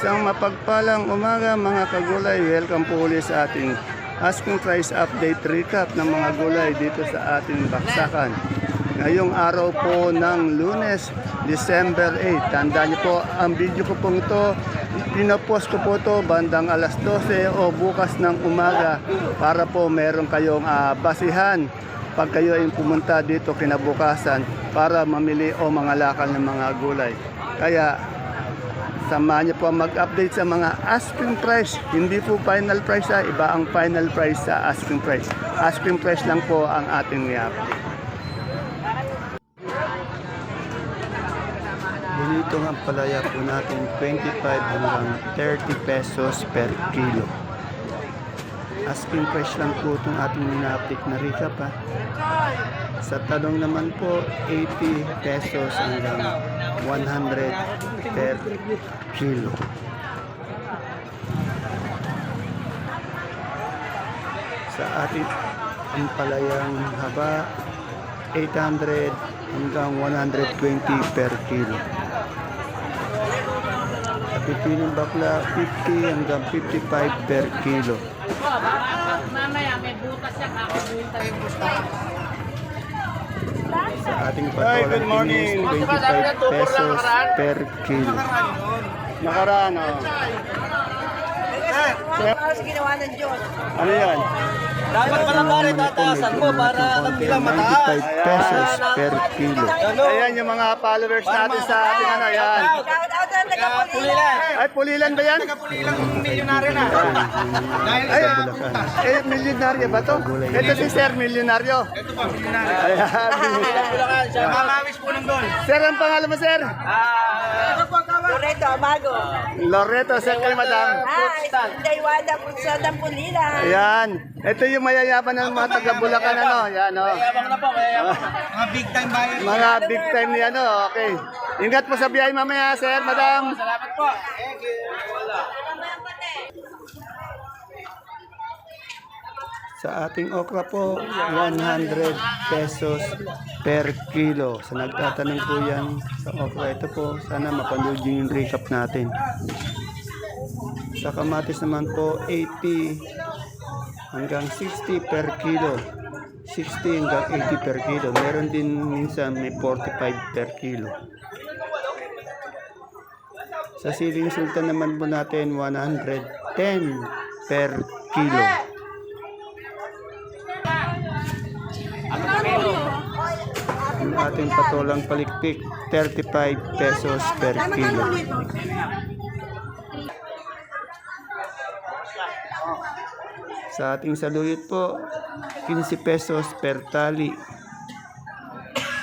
Isang mapagpalang umaga mga kagulay. Welcome po ulit sa ating asking price update recap ng mga gulay dito sa ating baksakan. Ngayong araw po ng lunes, December 8. Tandaan niyo po, ang video ko pong ito, pinapost ko po ito bandang alas 12 o bukas ng umaga para po meron kayong ah, basihan pag kayo ay pumunta dito kinabukasan para mamili o mga lakal ng mga gulay. Kaya samahan niyo po mag-update sa mga asking price. Hindi po final price ha, iba ang final price sa asking price. Asking price lang po ang ating i-update. Bonito nga palaya po natin 25 hanggang 30 pesos per kilo. Asking price lang po itong ating ina-update na recap ha. Sa talong naman po, 80 pesos hanggang 100 per kilo. Sa ating ampalayang haba, 800 hanggang 120 per kilo. Sa pipinong bakla, 50 hanggang 55 per kilo. Mamaya may butas siya kakabutas. Sa ating patolang tinis, 25 pesos per kilo. Nakaraan, oh. Ng Diyos. Ano yan? Dapat pala pare tataasan mo para alam nila mataas. 95 pesos per kilo. Ayan yung mga followers natin sa ating ano, yan. Na taga-Pulila. Ay, pulilan ba yan? Pulilang milyonaryo na. Dahil Ay, sa butas. eh, milyonaryo ba to? Ito si Sir, milyonaryo. Ito pa, milyonaryo. Ayan. Bulacan, mamawis po ng gold. Sir, ang pangalan mo, Sir? Loreto, Amago. Loreto, Sir kay Madam. Hi, Daywada, Punsada, Pulila. Ayan. Ito yung mayayaman ng mga taga-Bulacan, ano. Yan, oh. Yabang na po, kaya yabang. Mga big time buyer. Mga big time ni ano, okay. Ingat po sa biyahe mamaya, Sir, Madam. Salamat po. Thank you. Sa ating okra po, 100 pesos per kilo. Sa nagtatanong po yan sa okra, ito po, sana mapanood yung recap natin. Sa kamatis naman po, 80 hanggang 60 per kilo. 60 hanggang 80 per kilo. Meron din minsan may 45 per kilo. Sa siling sultan naman po natin, 110 per kilo. Yung ating patolang palikpik, 35 pesos per kilo. Sa ating saluyot po, 15 pesos per tali.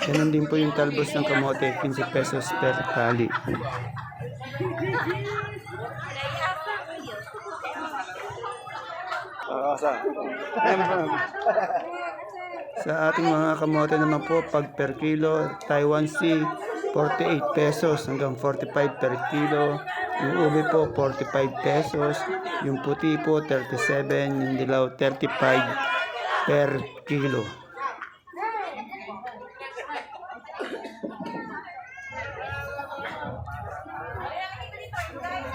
Ganun din po yung talbos ng kamote, 15 pesos per tali. Sa ating mga kamote naman po, pag per kilo, Taiwan Sea, 48 pesos hanggang 45 per kilo. Yung ube po, 45 pesos. Yung puti po, 37. Yung dilaw, 35 per kilo.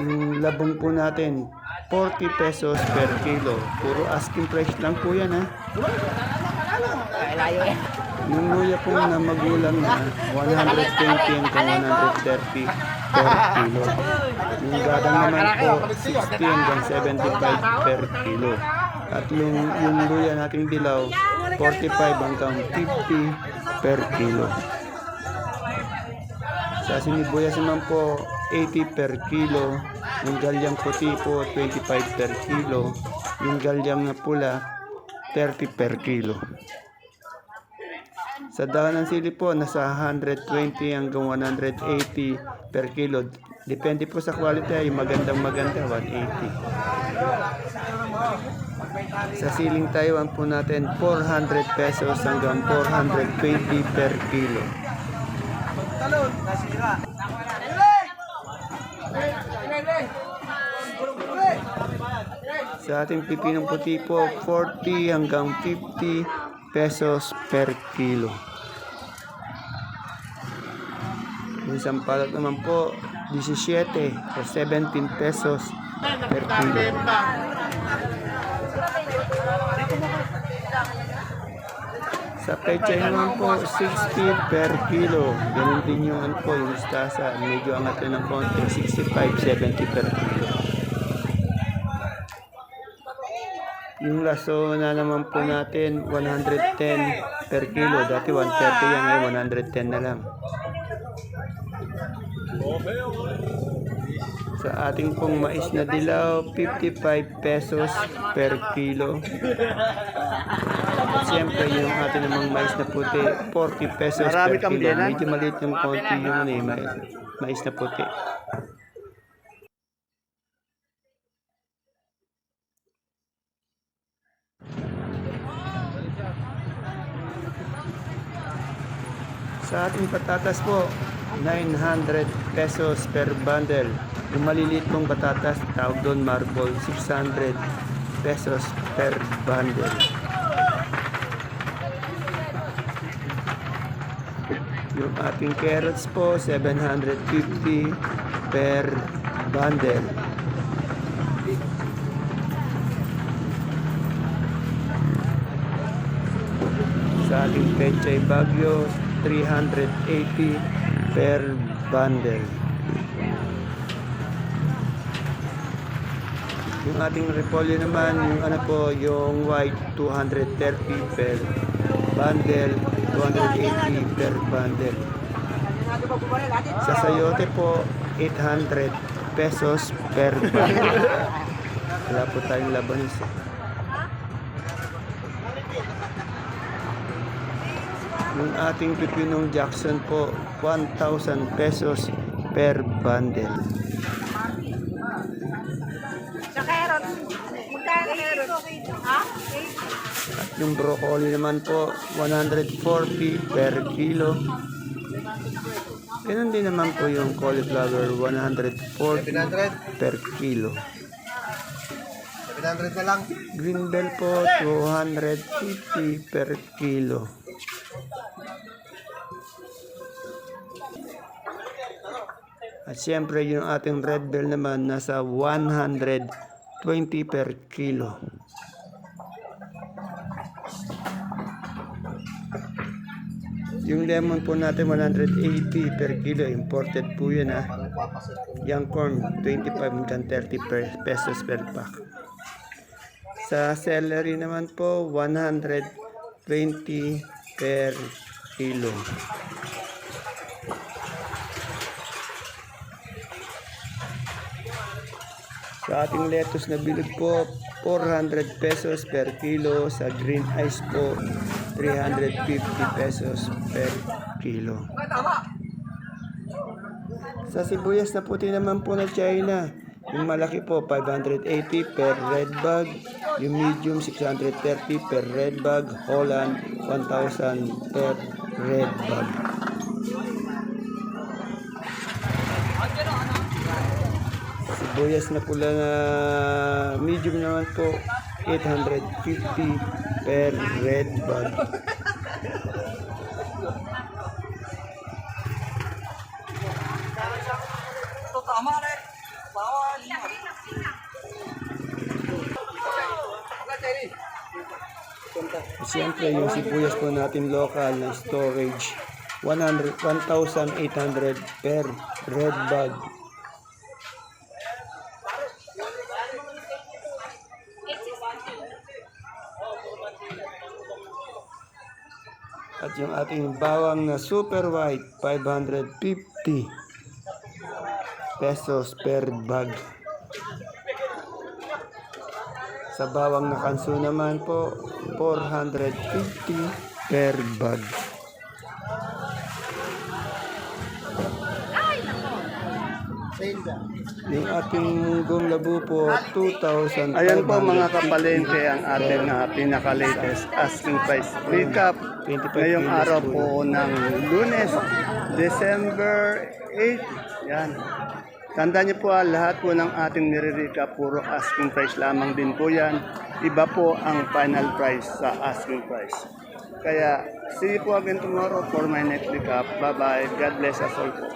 Yung labong po natin, 40 pesos per kilo. Puro asking price lang po yan ha. Yung luya po na magulang na 120 hanggang 130 per kilo. Yung gadang naman po 60 hanggang 75 per kilo. At yung, yung luya nating dilaw 45 hanggang 50 per kilo. Sa sinibuyas naman po 80 per kilo. Yung galyang puti po 25 per kilo. Yung galyang na pula 30 per kilo. Sa dahon ng sili po, nasa 120 hanggang 180 per kilo. Depende po sa quality, yung magandang maganda, 180. Sa siling Taiwan po natin, 400 pesos hanggang 420 per kilo. Talon, nasira. Sa ating pipinong puti po, 40 hanggang 50 pesos per kilo. Yung sampalok naman po, 17 o 17 pesos per kilo. Sa pechay naman po, 60 per kilo. Ganun din yung ano po, yung mustasa. Medyo angat na ng konti, 65, 70 per kilo. Yung laso na naman po natin, 110 per kilo. Dati 130 yan, ngayon 110 na lang. Sa ating pong mais na dilaw, 55 pesos per kilo. Siyempre, yung ating namang mais na puti, 40 pesos Marami per kilo. Medyo maliit yung konti yung ano, eh, mais, mais na puti. Sa ating patatas po, 900 pesos per bundle. Yung maliliit mong patatas, tawag doon marble, 600 pesos per bundle. Yung ating carrots po, 750 per bundle. Sa ating pechay bagyo, 380 per bundle. Yung ating repolyo naman, yung ano po, yung white 230 per bundle, 280 per bundle. Sa sayote po, 800 pesos per bundle. Wala po tayong labanis. eh. Yung ating pipinong Jackson po, 1,000 pesos per bundle. At yung broccoli naman po, 140 per kilo. Ganun din naman po yung cauliflower, 140 per kilo. 700 na lang. Green bell po, 250 per kilo. At siyempre yung ating red bell naman nasa 120 per kilo. Yung lemon po natin 180 per kilo, imported po yun ha. Yung corn 25 hanggang 30 per pesos per pack. Sa celery naman po 120 per kilo. Sa ating lettuce na bilog po, 400 pesos per kilo. Sa green ice po, 350 pesos per kilo. Sa sibuyas na puti naman po na China, yung malaki po 580 per red bag, yung medium 630 per red bag, Holland 1,000 per red bag. Sibuyas na pula na medium naman po 850 per red bag. Siyempre, yung sibuyas po natin local na storage, 100 1,800 per red bag. At yung ating bawang na super white, 550 pesos per bag. Sa bawang na kanso naman po, 450 per bag. Yung ating munggong labo po, 2,000. Ayan po mga kapalengke ang ating uh, pinaka-latest asking price recap 25 ngayong araw po ng lunes, December 8. Yan. Tandaan niyo po ah, lahat po ng ating nire-recap, puro asking price lamang din po yan. Iba po ang final price sa asking price. Kaya, see you po again tomorrow for my next recap. Bye-bye. God bless us all po.